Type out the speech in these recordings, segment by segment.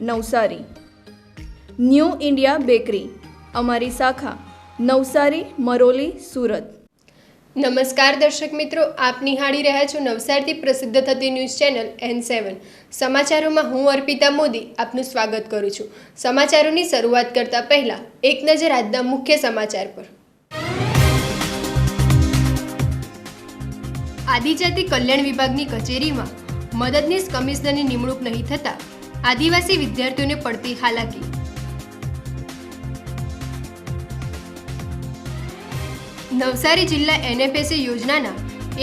Navsari. New India bakery, અમારી શાખા, નવસારી, મરોલી, સુરત. નમસ્કાર દર્શક મિત્રો, આપ નિહાળી રહ્યા છો નવસારથી પ્રસિદ્ધ થતી ન્યૂઝ ચેનલ એન સેવન સમાચારોમાં હું અર્પિતા મોદી આપનું સ્વાગત કરું છું. સમાચારોની શરૂઆત કરતા પહેલા એક નજર આજના મુખ્ય સમાચાર પર. આદિજાતિ કલ્યાણ વિભાગની કચેરીમાં મદદનીશ કમિશનરની નિમણૂક નહીં થતા આદિવાસી વિદ્યાર્થીઓને પડતી હાલાકી. નવસારી જિલ્લા એનએફએસએ યોજનાના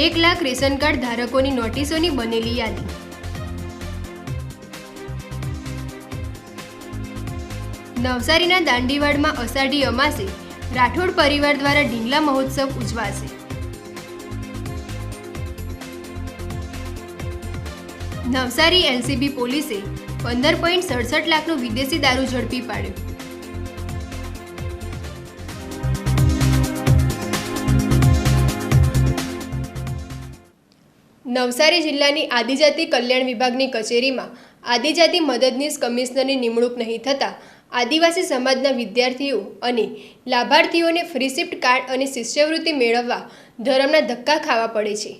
એક લાખ રેશન કાર્ડ ધારકોની નોટિસોની બનેલી યાદી. નવસારીના દાંડીવાડમાં અષાઢી અમાસે રાઠોડ પરિવાર દ્વારા ઢીંગલા મહોત્સવ ઉજવાશે. નવસારી એલસીબી પોલીસે પંદર પોઈન્ટ સડસઠ લાખનું વિદેશી દારૂ ઝડપી પાડ્યો. નવસારી જિલ્લાની આદિજાતિ કલ્યાણ વિભાગની કચેરીમાં આદિજાતિ મદદનીશ કમિશનરની નિમણૂક નહીં થતાં આદિવાસી સમાજના વિદ્યાર્થીઓ અને લાભાર્થીઓને ફ્રી શિફ્ટ કાર્ડ અને શિષ્યવૃત્તિ મેળવવા ધરમના ધક્કા ખાવા પડે છે.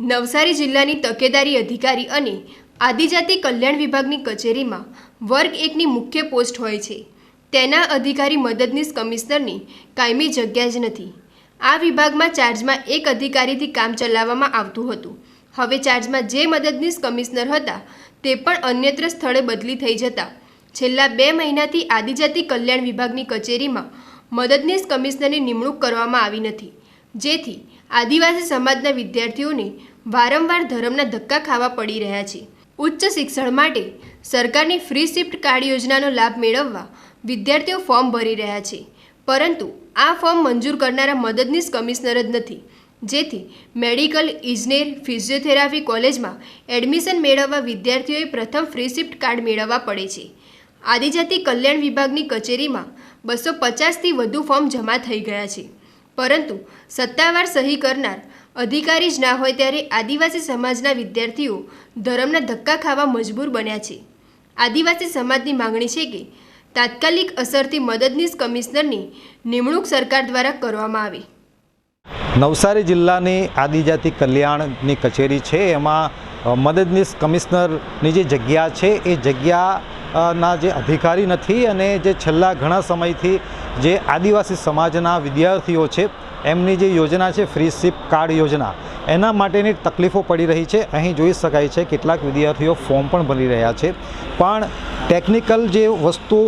નવસારી જિલ્લાની તકેદારી અધિકારી અને આદિજાતિ કલ્યાણ વિભાગની કચેરીમાં વર્ગ એકની મુખ્ય પોસ્ટ હોય છે. તેના અધિકારી મદદનીશ કમિશનરની કાયમી જગ્યા જ નથી. આ વિભાગમાં ચાર્જમાં એક અધિકારીથી કામ ચલાવવામાં આવતું હતું. હવે ચાર્જમાં જે મદદનીશ કમિશનર હતા, તે પણ અન્યત્ર સ્થળે બદલી થઈ જતા. છેલ્લા બે મહિનાથી આદિજાતિ કલ્યાણ વિભાગની કચેરીમાં મદદનીશ કમિશનરની નિમણૂક કરવામાં આવી નથી. જેથી આદિવાસી સમાજના વિદ્યાર્થીઓને વારંવાર ધર્મના ધક્કા ખાવા પડી રહ્યા છે. ઉચ્ચ શિક્ષણ માટે સરકારની ફ્રી શિફ્ટ કાર્ડ યોજનાનો લાભ મેળવવા વિદ્યાર્થીઓ ફોર્મ ભરી રહ્યા છે. પરંતુ આ ફોર્મ મંજૂર કરનારા મદદનીશ કમિશનર જ નથી. જેથી મેડિકલ ઇજનેર ફિઝિયોથેરાપી કોલેજમાં એડમિશન મેળવવા વિદ્યાર્થીઓએ પ્રથમ ફ્રી શિફ્ટ કાર્ડ મેળવવા પડે છે. આદિજાતિ કલ્યાણ વિભાગની કચેરીમાં બસો પચાસથી વધુ ફોર્મ જમા થઈ ગયા છે. પરંતુ સત્તાવાર સહી કરનાર અધિકારી જ ના હોય ત્યારે આદિવાસી સમાજના વિદ્યાર્થીઓ ધર્મના ધક્કા ખાવા મજબૂર બન્યા છે. આદિવાસી સમાજની માંગણી છે કે તાત્કાલિક અસરથી મદદનીશ કમિશનરની નિમણૂક સરકાર દ્વારા કરવામાં આવે. નવસારી જિલ્લાની આદિજાતિ કલ્યાણની કચેરી છે. એમાં મદદનીશ કમિશનરની જે જગ્યા છે, એ જગ્યાના જે અધિકારી નથી અને જે છેલ્લા ઘણા સમયથી જે આદિવાસી સમાજના વિદ્યાર્થીઓ છે એમની જે યોજના છે ફ્રી સીપ કાર્ડ યોજના, એના માટેની તકલીફો પડી રહી છે. અહીં જોઈ શકાય છે, કેટલાક વિદ્યાર્થીઓ ફોર્મ પણ ભરી રહ્યા છે. પણ ટેકનિકલ જે વસ્તુ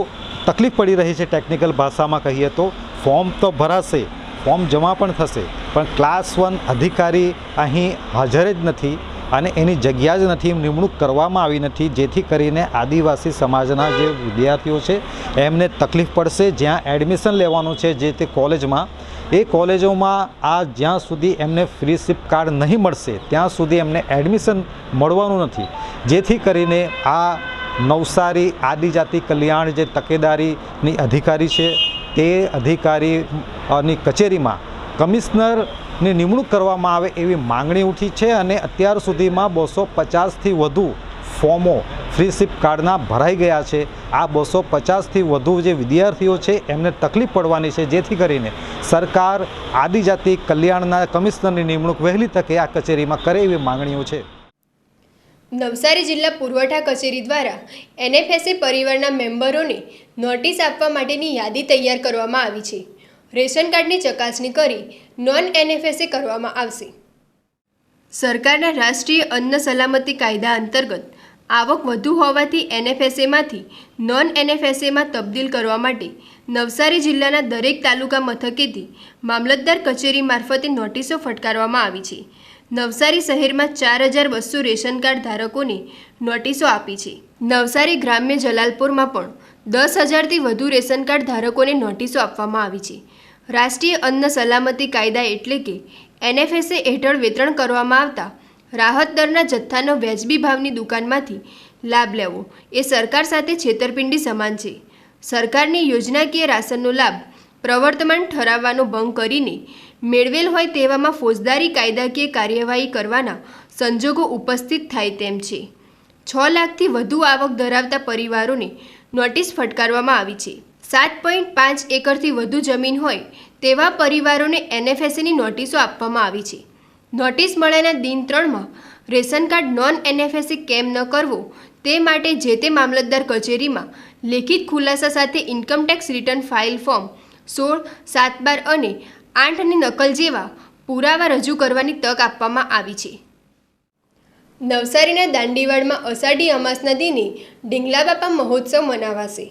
તકલીફ પડી રહી છે ટેકનિકલ ભાષામાં કહીએ તો, ફોર્મ તો ભરાશે, ફોર્મ જમા પણ થશે, પણ ક્લાસ વન અધિકારી અહીં હાજર જ નથી અને એની જગ્યા જ નથી, નિમણૂક કરવામાં આવી નથી, જેથી કરીને આદિવાસી સમાજના જે વિદ્યાર્થીઓ છે, એમને તકલીફ પડશે. જ્યાં એડમિશન લેવાનું છે, જે તે કોલેજમાં એ કોલેજોમાં આ જ્યાં સુધી એમને ફ્રી શિપ કાર્ડ નહીં મળશે, ત્યાં સુધી એમને એડમિશન મળવાનું નથી. જેથી કરીને આ નવસારી આદિજાતિ કલ્યાણ જે તકેદારીની અધિકારી છે, તે અધિકારીની કચેરીમાં કમિશનરની નિમણૂક કરવામાં આવે એવી માંગણી ઉઠી છે અને અત્યાર સુધીમાં બસો પચાસથી વધુ ફોર્મો ફ્રી શિપ કાર્ડના ભરાઈ ગયા છે. આ બસો પચાસથી વધુ જે વિદ્યાર્થીઓ છે, એમને તકલીફ પડવાની છે. જેથી કરીને સરકાર આદિજાતિ કલ્યાણના કમિશનરની નિમણૂક વહેલી તકે આ કચેરીમાં કરે એવી માંગણીઓ છે. નવસારી જિલ્લા પુરવઠા કચેરી દ્વારા એનએફએસએ પરિવારના મેમ્બરોને નોટિસ આપવા માટેની યાદી તૈયાર કરવામાં આવી છે. રેશન કાર્ડની ચકાસણી કરી નોન એનએફએસએ કરવામાં આવશે. સરકારના રાષ્ટ્રીય અન્ન સલામતી કાયદા અંતર્ગત આવક વધુ હોવાથી એનએફએસએમાંથી નોન એનએફએસએમાં તબદીલ કરવા માટે નવસારી જિલ્લાના દરેક તાલુકા મથકેથી મામલતદાર કચેરી મારફતે નોટિસો ફટકારવામાં આવી છે. નવસારી શહેરમાં ચાર હજાર બસો રેશન કાર્ડ ધારકોને નોટિસો આપી છે. નવસારી ગ્રામ્ય જલાલપુરમાં પણ દસ હજારથી વધુ રેશન કાર્ડ ધારકોને નોટિસો આપવામાં આવી છે. રાષ્ટ્રીય અન્ન સલામતી કાયદા એટલે કે એનએફએસએ હેઠળ વિતરણ કરવામાં આવતા રાહત દરના જથ્થાનો વ્યાજબી ભાવની દુકાનમાંથી લાભ લેવો. એ સરકાર સાથે છેતરપિંડી સમાન છે. સરકારની યોજનાકીય રાશનનો લાભ પ્રવર્તમાન ઠરાવવાનો ભંગ કરીને મેળવેલ હોય તેવામાં ફોજદારી, કાયદાકીય કાર્યવાહી કરવાના સંજોગો ઉપસ્થિત થાય તેમ છે. છ લાખથી વધુ આવક ધરાવતા પરિવારોને નોટિસ ફટકારવામાં આવી છે. સાત પોઈન્ટ પાંચ એકરથી વધુ જમીન હોય તેવા પરિવારોને એનએફએસની નોટિસો આપવામાં આવી છે. નોટિસ મળ્યાના દિન ત્રણમાં રેશન કાર્ડ નોન એનએફએસી કેમ ન કરવો તે માટે જે તે મામલતદાર કચેરીમાં લેખિત ખુલાસા સાથે ઇન્કમટેક્સ રિટર્ન ફાઇલ ફોર્મ સોળ, સાત, બાર અને આઠની નકલ જેવા પુરાવા રજૂ કરવાની તક આપવામાં આવી છે. નવસારીના દાંડીવાડમાં અષાઢી અમાસના દિને ડીંગલા બાપા મહોત્સવ મનાવાશે.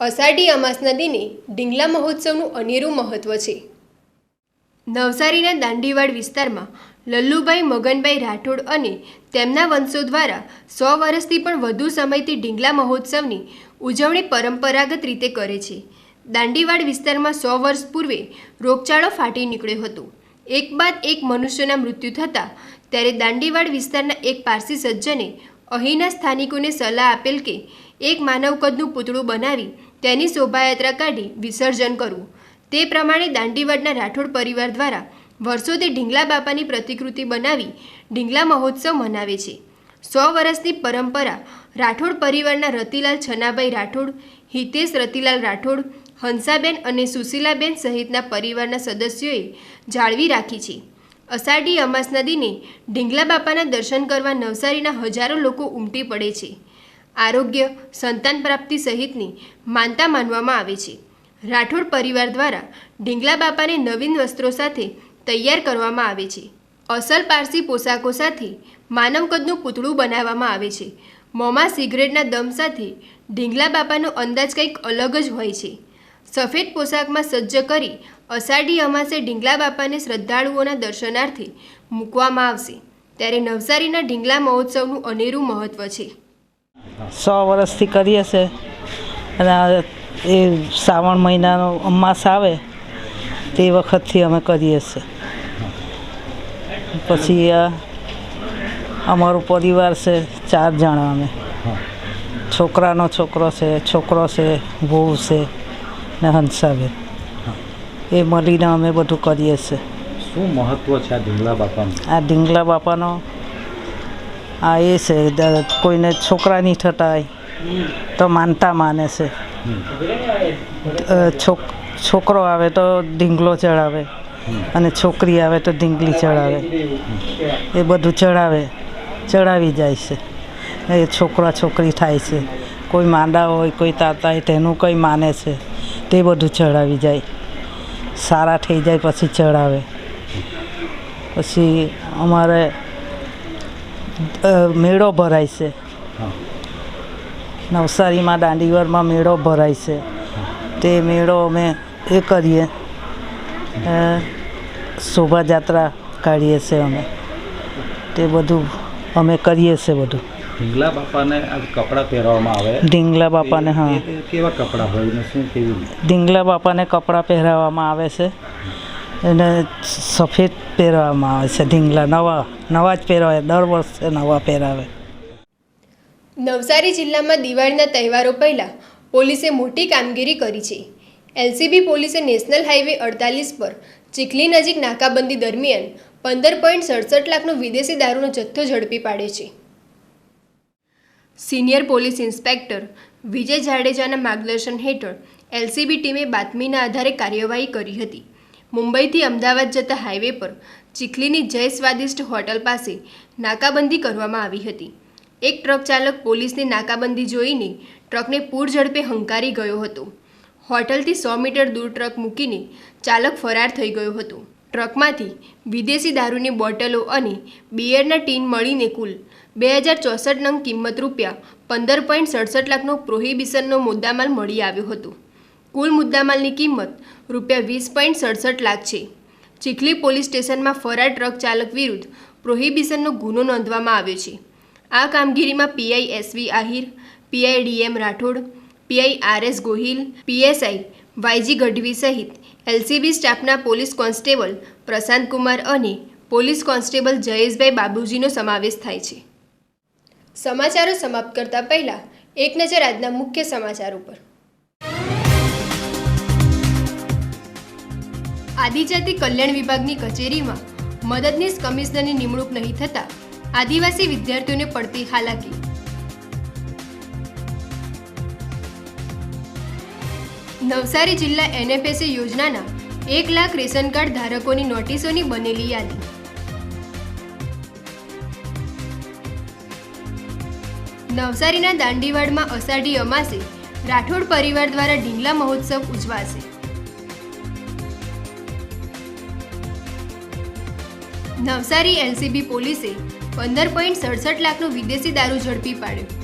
અષાઢી અમાસના દિને ડીંગલા મહોત્સવનું અનેરું મહત્ત્વ છે. નવસારીના દાંડીવાડ વિસ્તારમાં લલ્લુભાઈ, મગનભાઈ રાઠોડ અને તેમના વંશો દ્વારા સો વર્ષથી પણ વધુ સમયથી ઢીંગલા મહોત્સવની ઉજવણી પરંપરાગત રીતે કરે છે. દાંડીવાડ વિસ્તારમાં સો વર્ષ પૂર્વે રોગચાળો ફાટી નીકળ્યો હતો. એક બાદ એક મનુષ્યના મૃત્યુ થતાં ત્યારે દાંડીવાડ વિસ્તારના એક પારસી સજ્જને અહીંના સ્થાનિકોને સલાહ આપેલ કે એક માનવ કદનું પૂતળું બનાવી તેની શોભાયાત્રા કાઢી વિસર્જન કરવું. તે પ્રમાણે દાંડીવાડના રાઠોડ પરિવાર દ્વારા વર્ષોથી ઢીંગલા બાપાની પ્રતિકૃતિ બનાવી ઢીંગલા મહોત્સવ મનાવે છે. સો વર્ષની પરંપરા, રાઠોડ પરિવારના રતિલાલ છનાભાઈ રાઠોડ, હિતેશ રતિલાલ રાઠોડ, હંસાબેન અને સુશીલાબેન સહિતના પરિવારના સદસ્યોએ જાળવી રાખી છે. અષાઢી અમાસના દિને ઢીંગલા બાપાના દર્શન કરવા નવસારીના હજારો લોકો ઉમટી પડે છે. આરોગ્ય, સંતાન પ્રાપ્તિ સહિતની માનતા માનવામાં આવે છે. રાઠોડ પરિવાર દ્વારા ઢીંગલા બાપાને નવીન વસ્ત્રો સાથે તૈયાર કરવામાં આવે છે. અસલ પારસી પોશાકો સાથે માનવ કદનું પૂતળું બનાવવામાં આવે છે. મોંમાં સિગરેટના દમ સાથે ઢીંગલા બાપાનો અંદાજ કંઈક અલગ જ હોય છે. સફેદ પોશાકમાં સજ્જ કરી અષાઢી અમાસે ઢીંગલા બાપાને શ્રદ્ધાળુઓના દર્શનાર્થે મૂકવામાં આવશે. ત્યારે નવસારીના ઢીંગલા મહોત્સવનું અનેરું મહત્ત્વ છે. સો વર્ષથી કરીએ છે. અને એ શ્રાવણ મહિનાનો અમાસ આવે, તે વખતથી અમે કરીએ છીએ. પછી આ અમારો પરિવાર છે ચાર જણા અમે. છોકરાનો છોકરો છે છોકરો છે વહુ છે ને હંસાબેન. એ મળીને અમે બધું કરીએ છીએ. શું મહત્વ છે આ ઢીંગલા બાપાનું? આ ઢીંગલા બાપાનો આ એ છે દ- કોઈને છોકરા નહીં થતા હોય તો માનતા માને છે. અ, છોક છોકરો આવે તો ઢીંગલો ચડાવે. અને છોકરી આવે તો ઢીંગલી ચડાવે. એ બધું ચડાવે, ચડાવી જાય છે. એ છોકરા છોકરી થાય છે. કોઈ માંડા હોય, કોઈ તાતા હોય, તેનું કંઈ માને છે. તે બધું ચડાવી જાય. સારા થઈ જાય પછી ચડાવે. પછી અમારે મેળો ભરાય છે. નવસારીમાં દાંડીવારમાં મેળો ભરાય છે. તે મેળો અમે એ કરીએ. શોભાયાત્રા કાઢીએ છીએ અમે. તે બધું અમે કરીએ છીએ બધું. ઢીંગલા બાપાને કપડાં પહેરવામાં આવે? ઢીંગલા બાપાને હા. કેવા કપડાં હોય ને શું કેવું ઢીંગલા બાપાને કપડાં પહેરાવવામાં આવે છે. એને સફેદ પહેરવામાં આવે છે ઢીંગલા. નવા નવા જ પહેરાવે. દર વર્ષે નવા પહેરાવે. નવસારી જિલ્લામાં દિવાળીના તહેવારો પહેલાં પોલીસે મોટી કામગીરી કરી છે. એલસીબી પોલીસે નેશનલ હાઈવે અડતાલીસ પર ચીખલી નજીક નાકાબંધી દરમિયાન પંદર પોઈન્ટ સડસઠ લાખનો વિદેશી દારૂનો જથ્થો ઝડપી પાડ્યો છે. સિનિયર પોલીસ ઇન્સ્પેક્ટર વિજય જાડેજાના માર્ગદર્શન હેઠળ એલસીબી ટીમે બાતમીના આધારે કાર્યવાહી કરી હતી. મુંબઈથી અમદાવાદ જતા હાઈવે પર ચીખલીની જય સ્વાદિષ્ટ હોટલ પાસે નાકાબંધી કરવામાં આવી હતી. એક ટ્રક ચાલક પોલીસની નાકાબંધી જોઈને ટ્રકને પૂર ઝડપે હંકારી ગયો હતો. હોટલથી સો મીટર દૂર ટ્રક મૂકીને ચાલક ફરાર થઈ ગયો હતો. ટ્રકમાંથી વિદેશી દારૂની બોટલો અને બિયરના ટીન મળીને કુલ બે હજાર ચોસઠ નંગ કિંમત રૂપિયા પંદર પોઈન્ટ સડસઠ લાખનો પ્રોહિબિશનનો મુદ્દામાલ મળી આવ્યો હતો. કુલ મુદ્દામાલની કિંમત રૂપિયા વીસ પોઈન્ટ સડસઠ લાખ છે. ચીખલી પોલીસ સ્ટેશનમાં ફરાર ટ્રક ચાલક વિરુદ્ધ પ્રોહિબિશનનો ગુનો નોંધવામાં આવ્યો છે. આ કામગીરીમાં PI SV Ahir, PI DM Rathod PI R Gohil, PSI YG Gadhvi સહિત એલસીબી સ્ટાફના પોલીસ કોન્સ્ટેબલ પ્રશાંત કુમાર અને પોલીસ કોન્સ્ટેબલ જયેશભાઈ બાબુજીનો સમાવેશ થાય છે. સમાચારો સમાપ્ત કરતા પહેલા એક નજર આજના મુખ્ય સમાચાર ઉપર. આદિજાતિ કલ્યાણ વિભાગની કચેરીમાં મદદનીશ કમિશનરની નિમણૂક નહીં થતા આદિવાસી વિદ્યાર્થીઓને પડતી હાલાકી. નવસારી જિલ્લા એનએફએસએ યોજનાના એક લાખ રેશન કાર્ડ ધારકોની નોટિસોની બનેલી યાદી. નવસારીના દાંડીવાડમાં અષાઢી અમાસે રાઠોડ પરિવાર દ્વારા ઢીંગલા મહોત્સવ ઉજવાશે. નવસારી એલસીબી પોલીસે પંદર પોઈન્ટ સડસઠ લાખનું વિદેશી દારૂ ઝડપી પાડ્યો.